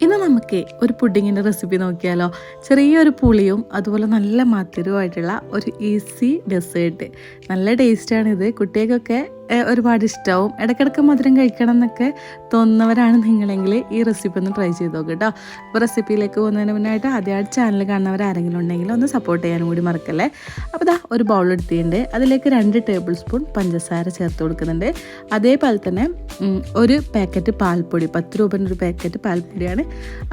ഇന്ന് നമുക്ക് ഒരു പുഡിങ്ങിന്റെ റെസിപ്പി നോക്കിയാലോ. ചെറിയൊരു പുളിയും അതുപോലെ നല്ല മധുരവുമായിട്ടുള്ള ഒരു ഈസി ഡെസേർട്ട് നല്ല ടേസ്റ്റാണിത് കുട്ടികൾക്കൊക്കെ ഒരുപാട് ഇഷ്ടമാവും ഇടയ്ക്കിടയ്ക്ക് മധുരം കഴിക്കണം എന്നൊക്കെ തോന്നുന്നവരാണ് നിങ്ങളെങ്കിൽ ഈ റെസിപ്പി ഒന്ന് ട്രൈ ചെയ്ത് നോക്കുക കേട്ടോ അപ്പോൾ റെസിപ്പിയിലേക്ക് പോകുന്നതിന് മുന്നായിട്ട് ആദ്യമായിട്ട് ചാനൽ കാണുന്നവർ ആരെങ്കിലും ഉണ്ടെങ്കിൽ ഒന്ന് സപ്പോർട്ട് ചെയ്യാനും കൂടി മറക്കല്ലേ? അപ്പോൾ ഇതാ ഒരു ബൗൾ എടുത്തിട്ടുണ്ട്. അതിലേക്ക് രണ്ട് ടേബിൾ സ്പൂൺ പഞ്ചസാര ചേർത്ത് കൊടുക്കുന്നുണ്ട്. അതേപോലെ തന്നെ ഒരു പാക്കറ്റ് പാൽപ്പൊടി പത്ത് രൂപേന്റെ ഒരു പാക്കറ്റ് പാൽപ്പൊടിയാണ്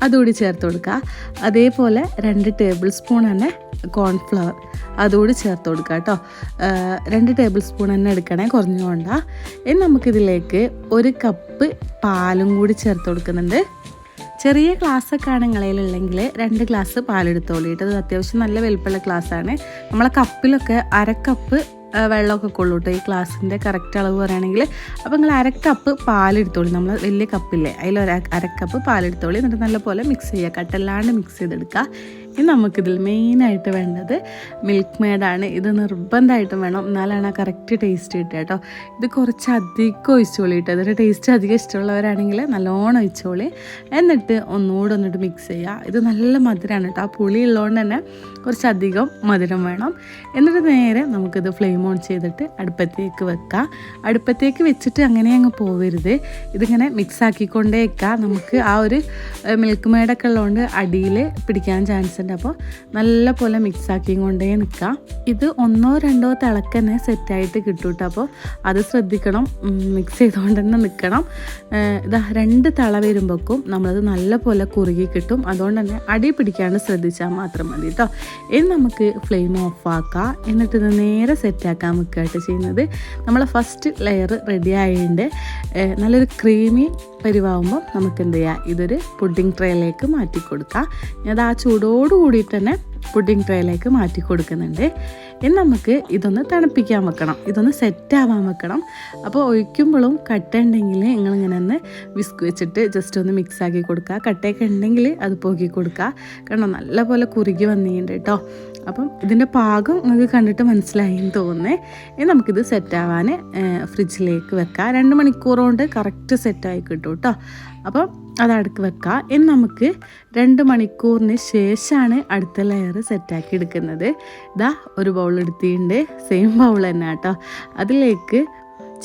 അതുകൂടി ചേർത്ത് കൊടുക്കുക. അതേപോലെ രണ്ട് ടേബിൾ സ്പൂൺ തന്നെ കോൺഫ്ലവർ അതുകൂടി ചേർത്ത് കൊടുക്കുക കേട്ടോ രണ്ട് ടേബിൾ സ്പൂൺ തന്നെ എടുക്കണേ കുറഞ്ഞുകൊണ്ടാ. ഇനി നമുക്കിതിലേക്ക് ഒരു കപ്പ് പാലും കൂടി ചേർത്ത് കൊടുക്കുന്നുണ്ട്. ചെറിയ ഗ്ലാസ്സൊക്കെ ആണ് ഉള്ളെങ്കിൽ രണ്ട് ഗ്ലാസ് പാലെടുത്തോളൂ. കേട്ടോ അത് അത്യാവശ്യം നല്ല വലുപ്പമുള്ള ഗ്ലാസ്സാണ് നമ്മളെ കപ്പിലൊക്കെ അര കപ്പ് വെള്ളമൊക്കെ കൊള്ളൂ കേട്ടോ. ഈ ഗ്ലാസിന്റെ കറക്റ്റ് അളവ് പറയുകയാണെങ്കിൽ. അപ്പോൾ നിങ്ങൾ അരക്കപ്പ് പാലെടുത്തോളി. നമ്മൾ വലിയ കപ്പില്ലേ അതിൽ ഒരു അര കപ്പ് പാലെടുത്തോളൂ. എന്നിട്ട് നല്ലപോലെ മിക്സ് ചെയ്യുക. കട്ടല്ലാണ്ട് മിക്സ് ചെയ്തെടുക്കുക. ഇനി നമുക്കിതിൽ മെയിനായിട്ട് വേണ്ടത് മിൽക്ക് മെയ്ഡാണ് ഇത് നിർബന്ധമായിട്ടും വേണം. എന്നാലാണ് ആ കറക്റ്റ് ടേസ്റ്റ് കിട്ടുക കേട്ടോ ഇത് കുറച്ച് അധികം ഒഴിച്ചോളി കേട്ടോ ഇതിന്റെ ടേസ്റ്റ് അധികം ഇഷ്ടമുള്ളവരാണെങ്കിൽ നല്ലോണം ഒഴിച്ചോളി. എന്നിട്ട് ഒന്നുകൂടെ ഒന്നിട്ട് മിക്സ് ചെയ്യുക. ഇത് നല്ല മധുരമാണ് കേട്ടോ ആ പുളി ഉള്ളതുകൊണ്ട് തന്നെ കുറച്ചധികം മധുരം വേണം. എന്നിട്ട് നേരെ നമുക്കിത് ഫ്ലെയിം ഓൺ ചെയ്തിട്ട് അടുപ്പത്തേക്ക് വെക്കാം. അടുപ്പത്തേക്ക് വെച്ചിട്ട് അങ്ങനെ അങ്ങ് പോവരുത്. ഇതിങ്ങനെ മിക്സ് ആക്കിക്കൊണ്ടേ നമുക്ക് ആ ഒരു മിൽക്ക് മെയ്ഡൊക്കെ ഉള്ളതുകൊണ്ട് അടിയിൽ പിടിക്കാൻ ചാൻസ് ഉണ്ട് അപ്പോൾ നല്ല പോലെ മിക്സ് ആക്കിയും കൊണ്ടേ നിൽക്കാം ഇത് ഒന്നോ രണ്ടോ തിളക്ക് തന്നെ സെറ്റായിട്ട് കിട്ടും കേട്ടോ അപ്പോൾ അത് ശ്രദ്ധിക്കണം. മിക്സ് ചെയ്തുകൊണ്ട് തന്നെ നിൽക്കണം ഇതാ രണ്ട് തള വരുമ്പോഴേക്കും നമ്മളത് നല്ല പോലെ കുറുകി കിട്ടും. അതുകൊണ്ട് തന്നെ അടി പിടിക്കാണ്ട് ശ്രദ്ധിച്ചാൽ മാത്രം മതി കേട്ടോ ഇനി നമുക്ക് ഫ്ലെയിം ഓഫ് ആക്കാം. എന്നിട്ട് ഇത് നേരെ സെറ്റാക്കാൻ വെക്കുകയായിട്ട് ചെയ്യുന്നത്. നമ്മൾ ഫസ്റ്റ് ലെയർ റെഡി ആയതിന്റെ നല്ലൊരു ക്രീമി പരിവാകുമ്പോൾ നമുക്ക് എന്ത് ചെയ്യാം ഇതൊരു പുഡിംഗ് ട്രേയിലേക്ക് മാറ്റി കൊടുക്കാം ഞാൻ ആ ചൂടോട് കൂടി തന്നെ പുഡിംഗ് ട്രേയിലേക്ക് മാറ്റി കൊടുക്കുന്നുണ്ട്. ഇനി നമുക്ക് ഇതൊന്ന് തണുപ്പിക്കാൻ വെക്കണം. ഇതൊന്ന് സെറ്റ് ആവാൻ വെക്കണം. അപ്പോൾ ഒഴിക്കുമ്പോഴും കട്ട ഉണ്ടെങ്കിൽ നിങ്ങളിങ്ങനെ ഒന്ന് വിസ്ക് വെച്ചിട്ട് ജസ്റ്റ് ഒന്ന് മിക്സ് ആക്കി കൊടുക്കുക. കട്ടയൊക്കെ ഉണ്ടെങ്കിൽ അത് പോക്കി കൊടുക്കുക. കാരണം നല്ലപോലെ കുറുകി വന്നിട്ടുണ്ട് കേട്ടോ. അപ്പം ഇതിന്റെ പാകം നിങ്ങൾക്ക് കണ്ടിട്ട് മനസ്സിലായി എന്ന് തോന്നുന്നേ. ഇനി നമുക്കിത് സെറ്റാവാൻ ഫ്രിഡ്ജിലേക്ക് വെക്കാം. രണ്ട് മണിക്കൂർ കൊണ്ട് കറക്റ്റ് സെറ്റായി കിട്ടും കേട്ടോ. അപ്പം അത് അടുക്ക് വെക്കുക ഇനി നമുക്ക് രണ്ട് മണിക്കൂറിന് ശേഷമാണ് അടുത്ത ലെയർ സെറ്റാക്കി എടുക്കുന്നത്. ഇതാ ഒരു ബൗൾ എടുത്തിട്ടുണ്ട്. സെയിം ബൗൾ തന്നെ കേട്ടോ. അതിലേക്ക്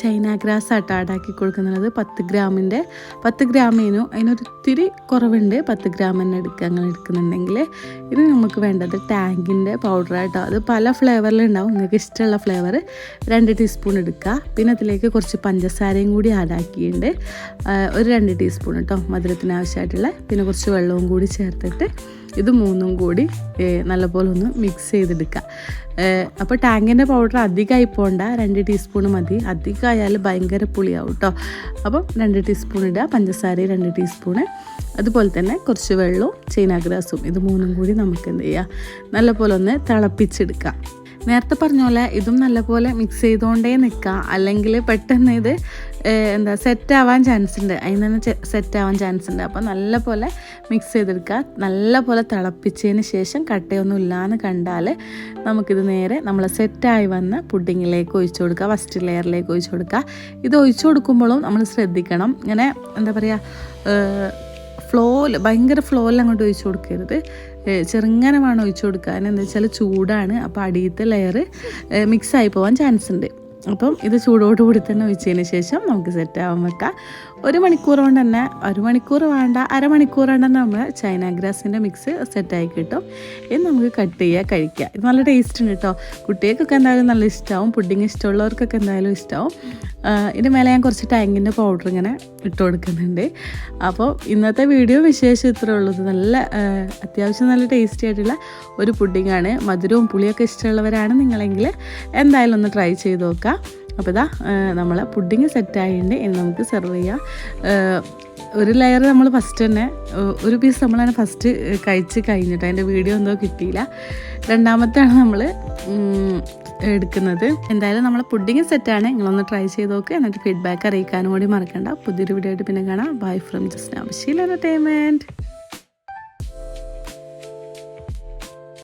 ചൈന ഗ്രാസ് ആട്ടോ ആടാക്കി കൊടുക്കുന്നത് പത്ത് ഗ്രാമിന്റെ പത്ത് ഗ്രാമിനും അതിനൊരിത്തിരി കുറവുണ്ട്. പത്ത് ഗ്രാം തന്നെ എടുക്കുക അങ്ങനെ എടുക്കുന്നുണ്ടെങ്കിൽ ഇനി നമുക്ക് വേണ്ടത് ടാങ്കിന്റെ പൗഡറായിട്ടോ അത് പല ഫ്ലേവറിലുണ്ടാവും നിങ്ങൾക്ക് ഇഷ്ടമുള്ള ഫ്ലേവർ രണ്ട് ടീസ്പൂൺ എടുക്കുക പിന്നെ അതിലേക്ക് കുറച്ച് പഞ്ചസാരയും കൂടി ആഡാക്കിയിട്ടുണ്ട് ഒരു രണ്ട് ടീസ്പൂൺ കേട്ടോ മധുരത്തിന് ആവശ്യമായിട്ടുള്ള. പിന്നെ കുറച്ച് വെള്ളവും കൂടി ചേർത്തിട്ട് ഇത് മൂന്നും കൂടി നല്ലപോലെ ഒന്ന് മിക്സ് ചെയ്തെടുക്കുക അപ്പോൾ ടാങ്കിന്റെ പൗഡർ അധികമായി പോകണ്ട രണ്ട് ടീസ്പൂൺ മതി. അധികമായാൽ ഭയങ്കര പുളിയാവും കേട്ടോ അപ്പം രണ്ട് ടീസ്പൂൺ ഇടുക പഞ്ചസാര രണ്ട് ടീസ്പൂണ് അതുപോലെ തന്നെ കുറച്ച് വെള്ളവും ചൈനാഗ്രാസും. ഇത് മൂന്നും കൂടി നമുക്ക് എന്ത് ചെയ്യുക നല്ലപോലെ ഒന്ന് തിളപ്പിച്ചെടുക്കാം. നേരത്തെ പറഞ്ഞ പോലെ ഇതും നല്ലപോലെ മിക്സ് ചെയ്തുകൊണ്ടേ നിൽക്കുക അല്ലെങ്കിൽ പെട്ടെന്ന് ഇത് എന്താ സെറ്റ് ആവാൻ ചാൻസ് ഉണ്ട് അതിൽ നിന്ന് സെറ്റ് ആവാൻ ചാൻസ് ഉണ്ട് അപ്പോൾ നല്ലപോലെ മിക്സ് ചെയ്തെടുക്കുക. നല്ലപോലെ തിളപ്പിച്ചതിന് ശേഷം കട്ടയൊന്നും ഇല്ലയെന്ന് കണ്ടാൽ നമുക്കിത് നേരെ നമ്മൾ സെറ്റായി വന്ന പുഡിങ്ങിലേക്ക് ഒഴിച്ചു കൊടുക്കുക. ഫസ്റ്റ് ലെയറിലേക്ക് ഒഴിച്ചു കൊടുക്കുക. ഇത് ഒഴിച്ചു കൊടുക്കുമ്പോഴും നമ്മൾ ശ്രദ്ധിക്കണം. ഇങ്ങനെ എന്താ പറയുക ഫ്ലോയിൽ ഭയങ്കര ഫ്ലോയിൽ അങ്ങോട്ട് ഒഴിച്ചു കൊടുക്കരുത്. ചെറുങ്ങനെ വേണം ഒഴിച്ചു കൊടുക്കാൻ. എന്താ വെച്ചാൽ ചൂടാണ്. അപ്പോൾ അടിയത്തെ ലെയർ മിക്സ് ആയി പോകാൻ ചാൻസ് ഉണ്ട് അപ്പം ഇത് ചൂടോടുകൂടി തന്നെ ഒഴിച്ചതിന് ശേഷം നമുക്ക് സെറ്റാവാൻ വെക്കാം. ഒരു മണിക്കൂർ കൊണ്ട് തന്നെ ഒരു മണിക്കൂർ വേണ്ട അരമണിക്കൂർ കൊണ്ട് തന്നെ നമ്മൾ ചൈന ഗ്രാസിന്റെ മിക്സ് സെറ്റായി കിട്ടും. ഇത് നമുക്ക് കട്ട് ചെയ്യുക കഴിക്കുക ഇത് നല്ല ടേസ്റ്റ് ഉണ്ട് കേട്ടോ കുട്ടികൾക്കൊക്കെ എന്തായാലും നല്ല ഇഷ്ടമാവും പുഡിങ് ഇഷ്ടമുള്ളവർക്കൊക്കെ എന്തായാലും ഇഷ്ടമാവും ഇതിന് മേലെ ഞാൻ കുറച്ച് ടാങ്കിന്റെ പൗഡർ ഇങ്ങനെ ഇട്ട് കൊടുക്കുന്നുണ്ട്. അപ്പോൾ ഇന്നത്തെ വീഡിയോ വിശേഷം ഇത്രേ നല്ല അത്യാവശ്യം നല്ല ടേസ്റ്റി ആയിട്ടുള്ള ഒരു പുഡിങ്ങാണ് മധുരവും പുളിയൊക്കെ ഇഷ്ടമുള്ളവരാണ് നിങ്ങളെങ്കിൽ എന്തായാലും ഒന്ന് ട്രൈ ചെയ്ത് നോക്കുക അപ്പോൾ ഇതാ നമ്മൾ പുഡിങ് സെറ്റായിട്ടുണ്ട് ഇനി നമുക്ക് സെർവ് ചെയ്യാം. ഒരു ലെയർ നമ്മൾ ഫസ്റ്റ് തന്നെ ഒരു പീസ് നമ്മൾ തന്നെ ഫസ്റ്റ് കഴിച്ച് കഴിഞ്ഞിട്ട് അതിന്റെ വീഡിയോ എന്തോ കിട്ടിയില്ല. രണ്ടാമത്തെയാണ് നമ്മൾ എടുക്കുന്നത്. എന്തായാലും നമ്മൾ പുഡിങ് സെറ്റാണ് നിങ്ങളൊന്ന് ട്രൈ ചെയ്ത് നോക്ക്. എന്നിട്ട് ഫീഡ്ബാക്ക് അറിയിക്കാനും കൂടി മറക്കണ്ട. പുതിയൊരു വീഡിയോ ആയിട്ട് പിന്നെ കാണാം. Bye from just Abshil entertainment